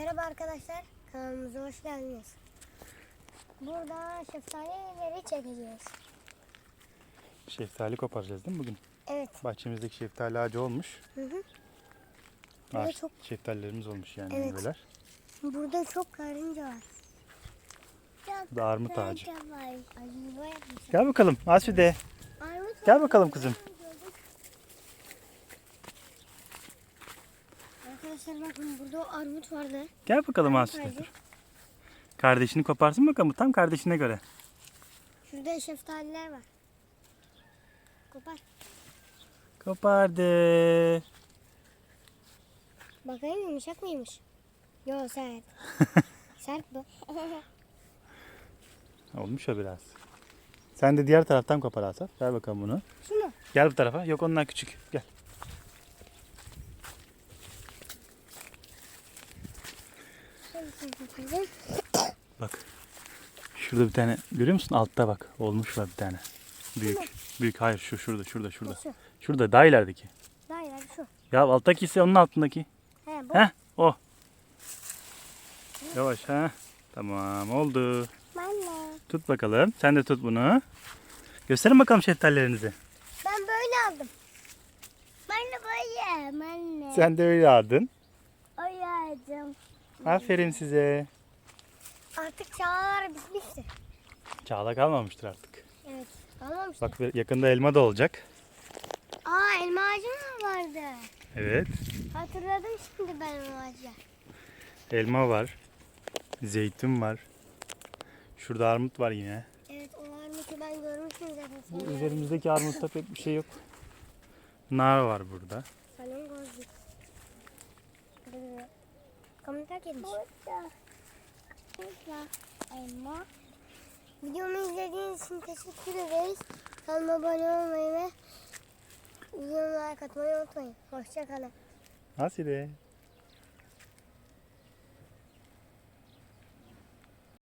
Merhaba arkadaşlar, kanalımıza hoş geldiniz. Burada şeftalileri çekeceğiz. Şeftali koparacağız değil mi bugün? Evet. Bahçemizdeki şeftali ağacı olmuş. Hı hı. Burada Ağaç, çok- Şeftalilerimiz olmuş yani Evet. meyveler. Burada çok karınca var. Bu da armut ağacı. var. Gel bakalım. Armut Gel bakalım kızım. Arkadaşlar bakın burada armut vardı. Gel bakalım Armut dur. Kardeşini koparsın bakalım tam kardeşine göre. Şurada şeftaliler var. Kopar. Kopardı. Bakayım yumuşak mıymış? Yo sert. sert bu. Olmuş o biraz. Sen de diğer taraftan kopar Asaf. Ver bakalım bunu. Şunu. Gel bu tarafa. Yok ondan küçük. Gel. Bak. Şurada bir tane görüyor musun? Altta bak. Olmuş var bir tane. Büyük. Büyük. Hayır şu şurada şurada şurada. Şu. Şurada daha ilerideki. Daha ileri şu. Ya alttaki ise onun altındaki. He bu. Heh o. Yavaş ha. Tamam oldu. Anne. Tut bakalım. Sen de tut bunu. Gösterin bakalım şeftalilerinizi. Ben böyle aldım. Ben de böyle anne. Sen de öyle aldın. Aferin size. Artık çağlar bitmiştir. Çağla kalmamıştır artık. Evet. Kalmamıştır. Bak yakında elma da olacak. Aa elma ağacı mı vardı? Evet. Hatırladım şimdi ben elma ağacı. Elma var. Zeytin var. Şurada armut var yine. Evet o armutu ben görmüştüm zaten. Bu üzerimizdeki armutta pek bir şey yok. Nar var burada. Salangozluk. Kamera etmiş. Burada. Elma. Videomu izlediğiniz için teşekkür ederiz. Kanalıma abone olmayı ve videomu like atmayı unutmayın. Hoşçakalın. Asile.